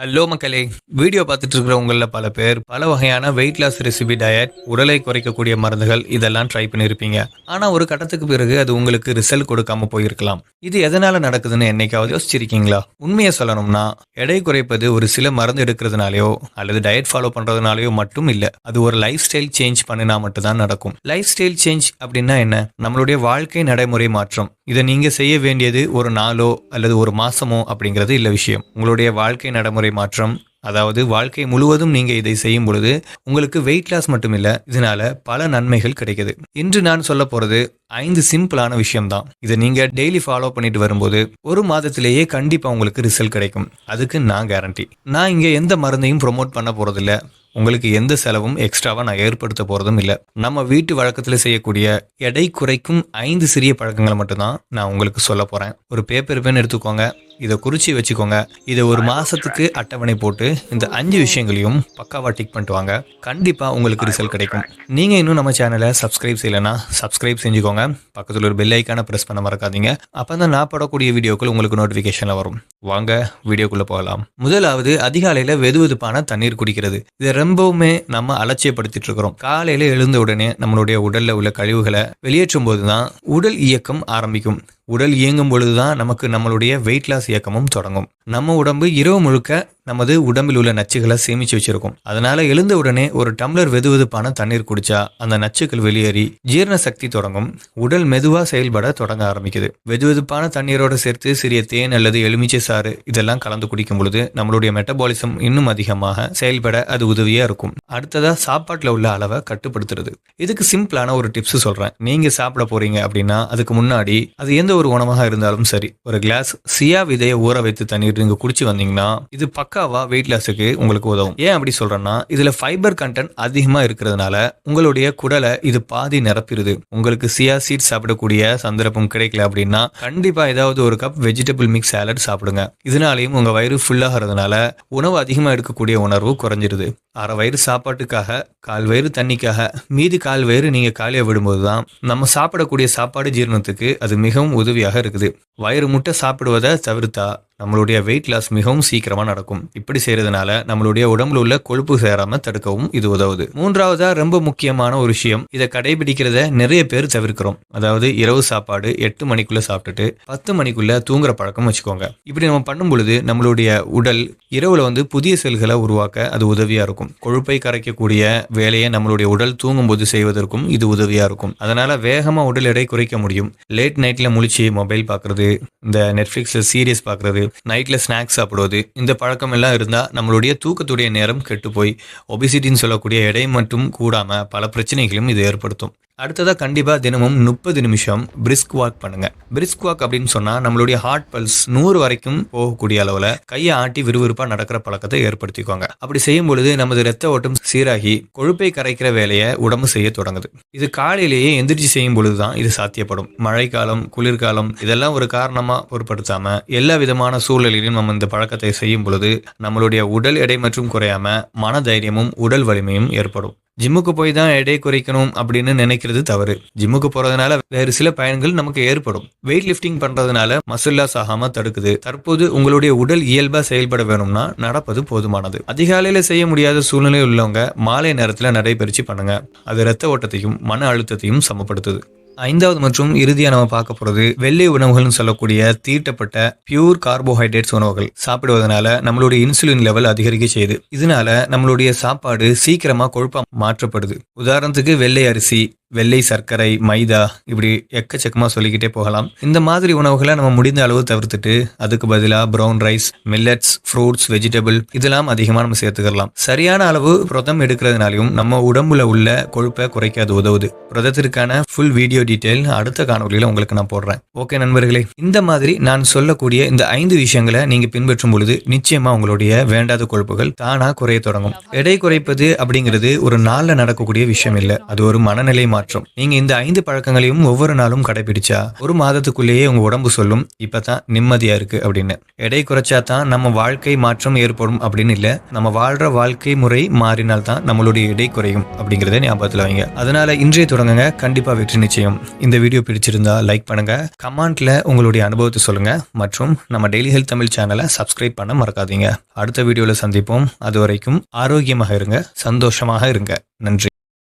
Hello மக்களே. Video பார்த்துட்டு இருக்கிற உங்களில் பல பேர் பல வகையான வெயிட் லாஸ் ரெசிபி டயட் உடலை குறைக்கக்கூடிய மருந்துகள் இதெல்லாம் ட்ரை பண்ணியிருப்பீங்க ஆனால் ஒரு கட்டத்துக்கு பிறகு அது உங்களுக்கு ரிசல்ட் கொடுக்காம போயிருக்கலாம். இது எதனால நடக்குதுன்னு என்னைக்காவது யோசிச்சிருக்கீங்களா? உண்மையை சொல்லணும்னா எடை குறைப்பது ஒரு சில மருந்து எடுக்கிறதுனாலயோ அல்லது டயட் ஃபாலோ பண்ணுறதுனாலயோ மட்டும் இல்லை அது ஒரு லைஃப் ஸ்டைல் சேஞ்ச் பண்ணினா மட்டும்தான் நடக்கும். லைஃப் ஸ்டைல் சேஞ்ச் அப்படின்னா என்ன? நம்மளுடைய வாழ்க்கை நடைமுறை மாற்றம். இதை நீங்கள் செய்ய வேண்டியது ஒரு நாளோ அல்லது ஒரு மாசமோ அப்படிங்கிறது இல்லை விஷயம். உங்களுடைய வாழ்க்கை நடைமுறை மாற்றம். அதாவது வாழ்க்கை முழுவதும் நீங்க இதை செய்யும் பொழுது உங்களுக்கு வெயிட் லாஸ் மட்டும் இல்ல இதனால பல நன்மைகள் கிடைக்குது. இன்று நான் சொல்ல போறது ஐந்து சிம்பிளான விஷயம்தான். இதை நீங்க டெய்லி ஃபாலோ பண்ணிட்டு வரும்போது ஒரு மாதத்திலேயே கண்டிப்பா உங்களுக்கு ரிசல்ட் கிடைக்கும். அதுக்கு நான் கேரண்டி நான் இங்க எந்த மருந்தையும் ப்ரோமோட் பண்ண போறதில்ல. உங்களுக்கு எந்த செலவும் எக்ஸ்ட்ராவா நான் ஏற்படுத்த போறதும் இல்லை. நம்ம வீட்டு வழக்கத்தில் செய்யக்கூடிய எடை குறைக்கும் ஐந்து சிறிய பழக்கங்களை மட்டும்தான் நான் உங்களுக்கு சொல்ல போறேன். ஒரு பேப்பர் பென் எடுத்துக்கோங்க. இதை குறித்து வச்சுக்கோங்க. இதை ஒரு மாதத்துக்கு அட்டவணை போட்டு இந்த அஞ்சு விஷயங்களையும் பக்காவாக டிக் பண்ணிட்டு வாங்க கண்டிப்பாக உங்களுக்கு ரிசல்ட் கிடைக்கும். நீங்கள் இன்னும் நம்ம சேனலை சப்ஸ்கிரைப் செய்யலைன்னா சப்ஸ்கிரைப் செஞ்சுக்கோங்க. பக்கத்தில் ஒரு பெல் ஐக்கான ப்ரெஸ் பண்ண மறக்காதீங்க. அப்போ தான் நான் படக்கூடிய வீடியோக்கள் உங்களுக்கு நோட்டிஃபிகேஷனில் வரும். வாங்க வீடியோக்குள்ளே போகலாம். முதலாவது அதிகாலையில வெதுவெதுப்பான தண்ணீர் குடிக்கிறது. இதை ரொம்பவுமே நம்ம அலட்சியப்படுத்திட்டு இருக்கிறோம். காலையில் எழுந்த உடனே நம்மளுடைய உடலில் உள்ள கழிவுகளை வெளியேற்றும் போது தான் உடல் இயக்கம் ஆரம்பிக்கும். உடல் இயங்கும் பொழுதுதான் நமக்கு நம்மளுடைய வெயிட் லாஸ் இயக்கமும் தொடங்கும். நம்ம உடம்பு இரவு முழுக்க நமது உடம்பில் உள்ள நச்சுகளை சேமிச்சு வச்சிருக்கும். அதனால எழுந்த உடனே ஒரு டம்ளர் வெதுவெதுப்பான தண்ணீர் குடிச்சா அந்த நச்சுக்கள் வெளியேறி ஜீரண சக்தி தொடங்கும். உடல் மெதுவா செயல்பட தொடங்க ஆரம்பிக்குது. வெதுவெதுப்பான தண்ணீரோட சேர்த்து சிறிய தேன் அல்லது எலுமிச்சை சாறு இதெல்லாம் கலந்து குடிக்கும் பொழுது நம்மளுடைய மெட்டபாலிசம் இன்னும் அதிகமாக செயல்பட அது உதவியா இருக்கும். அடுத்ததா சாப்பாட்டுல உள்ள அளவை கட்டுப்படுத்துறது. இதுக்கு சிம்பிளான ஒரு டிப்ஸ் சொல்றேன். நீங்க சாப்பிட போறீங்க அப்படின்னா அதுக்கு முன்னாடி அது எந்த ஒரு உணவாக இருந்தாலும் சரி. ஒரு கிளாஸ் சியா விதையை ஊற வைத்து தண்ணீர் நீங்க குடிச்சு வந்தீங்கன்னா இது பக்காவா வெயிட் லாஸுக்கு உங்களுக்கு உதவும். ஏன் அப்படி சொல்றேன்னா இதுல ஃபைபர் கண்டென்ட் அதிகமா இருக்கிறதுனால உங்களுடைய குடலை இது பாதி நிரப்பிடுது. உங்களுக்கு சியா சீட் சாப்பிடக்கூடிய சந்தர்ப்பம் கிடைக்கல அப்படின்னா கண்டிப்பா ஏதாவது ஒரு கப் வெஜிடபிள் மிக்ஸ் சாலட் சாப்பிடுங்க. இதனாலையும் உங்க வயிறு ஃபுல்லாகிறதுனால உணவு அதிகமா எடுக்கக்கூடிய உணர்வு குறைஞ்சிருது. அரை வயிறு சாப்பாட்டுக்காக கால் வயிறு தண்ணிக்காக மீதி கால் வயிறு நீங்கள் காலியாக விடும்போது தான் நம்ம சாப்பிடக்கூடிய சாப்பாடு ஜீரணத்துக்கு அது மிகவும் உதவியாக இருக்குது. வயிறு முட்டை சாப்பிடுவதை தவிர்த்தா நம்மளுடைய வெயிட் லாஸ் மிகவும் சீக்கிரமாக நடக்கும். இப்படி செய்கிறதுனால நம்மளுடைய உடம்புல உள்ள கொழுப்பு சேராமல் தடுக்கவும் இது உதவுது. மூன்றாவதாக ரொம்ப முக்கியமான ஒரு விஷயம் இதை கடைபிடிக்கிறத நிறைய பேர் தவிர்க்கிறோம். அதாவது இரவு சாப்பாடு எட்டு மணிக்குள்ள சாப்பிட்டுட்டு பத்து மணிக்குள்ள தூங்குற பழக்கம் வச்சுக்கோங்க. இப்படி நம்ம பண்ணும் பொழுது நம்மளுடைய உடல் இரவுல வந்து புதிய செல்களை உருவாக்க அது உதவியாக இருக்கும். கொழுப்பை கரைக்கக்கூடிய வேலையை நம்மளுடைய உடல் தூங்கும்போது செய்வதற்கும் இது உதவியா இருக்கும். அதனால வேகமா உடல் எடை குறைக்க முடியும். லேட் நைட்ல முழிச்சு மொபைல் பார்க்கறது இந்த நெட்ஃபிளிக்ஸ்ல சீரியஸ் பார்க்குறது நைட்ல ஸ்நாக்ஸ் சாப்பிடுவது இந்த பழக்கம் எல்லாம் இருந்தா நம்மளுடைய தூக்கத்துடைய நேரம் கெட்டு போய். ஒபிசிட்டின்னு சொல்லக்கூடிய எடை மட்டும் கூடாம பல பிரச்சனைகளையும் இது ஏற்படுத்தும். அடுத்ததாக கண்டிப்பாக தினமும் முப்பது நிமிஷம் பிரிஸ்க் வாக் பண்ணுங்க. பிரிஸ்க் வாக் அப்படின்னு சொன்னால் நம்மளுடைய ஹார்ட் பல்ஸ் நூறு வரைக்கும் போகக்கூடிய அளவில் கையை ஆட்டி விறுவிறுப்பாக நடக்கிற பழக்கத்தை ஏற்படுத்திக்கோங்க. அப்படி செய்யும் பொழுது நமது ரத்த ஓட்டம் சீராகி கொழுப்பை கரைக்கிற வேலையை உடம்பு செய்ய தொடங்குது. இது காலையிலேயே எந்திரிச்சு செய்யும் பொழுது தான் இது சாத்தியப்படும். மழைக்காலம் குளிர்காலம் இதெல்லாம் ஒரு காரணமாக பொருட்படுத்தாம எல்லா விதமான சூழ்நிலையிலும் நம்ம இந்த பழக்கத்தை செய்யும் பொழுது நம்மளுடைய உடல் எடை மற்றும் குறையாம மன தைரியமும் உடல் வலிமையும் ஏற்படும். ஜிம்முக்கு போய் தான் எடை குறைக்கணும் அப்படின்னு நினைக்கிறது தவறு. ஜிம்முக்கு போறதுனால வேறு சில பயன்கள் நமக்கு ஏற்படும். வெயிட் லிஃப்டிங் பண்றதுனால மசில் லாஸ் ஆகாம தடுக்குது. தற்போது உங்களுடைய உடல் இயல்பா செயல்பட வேணும்னா நடப்பது போதுமானது. அதிகாலையில செய்ய முடியாத சூழ்நிலை உள்ளவங்க மாலை நேரத்துல நடைபயிற்சி பண்ணுங்க. அது ரத்த ஓட்டத்தையும் மன அழுத்தத்தையும் சமப்படுத்துது. ஐந்தாவது மற்றும் இறுதியா நம்ம பார்க்க போறது வெள்ளை உணவுகள்னு சொல்லக்கூடிய தீட்டப்பட்ட பியூர் கார்போஹைட்ரேட்ஸ் உணவுகள் சாப்பிடுவதனால நம்மளுடைய இன்சுலின் லெவல் அதிகரிக்க செய்யுது. இதனால நம்மளுடைய சாப்பாடு சீக்கிரமா கொழுப்பா மாற்றப்படுது. உதாரணத்துக்கு வெள்ளை அரிசி வெள்ளை சர்க்கரை மைதா இப்படி எக்கச்சக்கமாக சொல்லிக்கிட்டே போகலாம். இந்த மாதிரி உணவுகளை நம்ம முடிந்த அளவு தவிர்த்துட்டு அதுக்கு பதிலாக brown rice millets fruits vegetable இதெல்லாம் அதிகமாக நம்ம சேர்த்துக்கலாம். சரியான அளவு புரதம் எடுக்கிறதுனாலையும் நம்ம உடம்புல உள்ள கொழுப்பை குறைக்க அது உதவுது. புரதத்திற்கான ஃபுல் வீடியோ டீட்டெயில் அடுத்த காணொலியில் உங்களுக்கு நான் போடுறேன். ஓகே நண்பர்களே இந்த மாதிரி நான் சொல்லக்கூடிய இந்த ஐந்து விஷயங்களை நீங்கள் பின்பற்றும் பொழுது நிச்சயமாக உங்களுடைய வேண்டாத கொழுப்புகள் தானாக குறைய தொடங்கும். எடை குறைப்பது அப்படிங்கிறது ஒரு நாளில் நடக்கக்கூடிய விஷயம் இல்லை. அது ஒரு மனநிலை மாற்றம். நீங்க இந்த ஐந்து பழக்கங்களையும் ஒவ்வொரு நாளும் கடைபிடிச்சா ஒரு மாதத்துக்குள்ளேயே உங்க உடம்பு சொல்லும் இப்பதான் நிம்மதியா இருக்கு அப்படின்னு. எடை குறைச்சா தான் நம்ம வாழ்க்கை மாற்றம் ஏற்படும் அப்படின்னு இல்ல நம்ம வாழ்ற வாழ்க்கை முறை மாறினால் தான் நம்மளுடைய எடை குறையும் அப்படிங்கறத ஞாபகத்துல வைங்க. அதனால இன்றைய தொடங்குங்க கண்டிப்பா வெற்றி நிச்சயம். இந்த வீடியோ பிடிச்சிருந்தா லைக் பண்ணுங்க கமெண்ட்ல உங்களுடைய அனுபவத்தை சொல்லுங்க மற்றும் நம்ம டெய்லி ஹெல்த் தமிழ் சேனலை சப்ஸ்கிரைப் பண்ண மறக்காதீங்க. அடுத்த வீடியோல சந்திப்போம். அது வரைக்கும் ஆரோக்கியமாக இருங்க சந்தோஷமாக இருங்க. நன்றி.